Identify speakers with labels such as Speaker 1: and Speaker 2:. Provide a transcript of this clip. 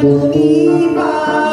Speaker 1: তুমি পা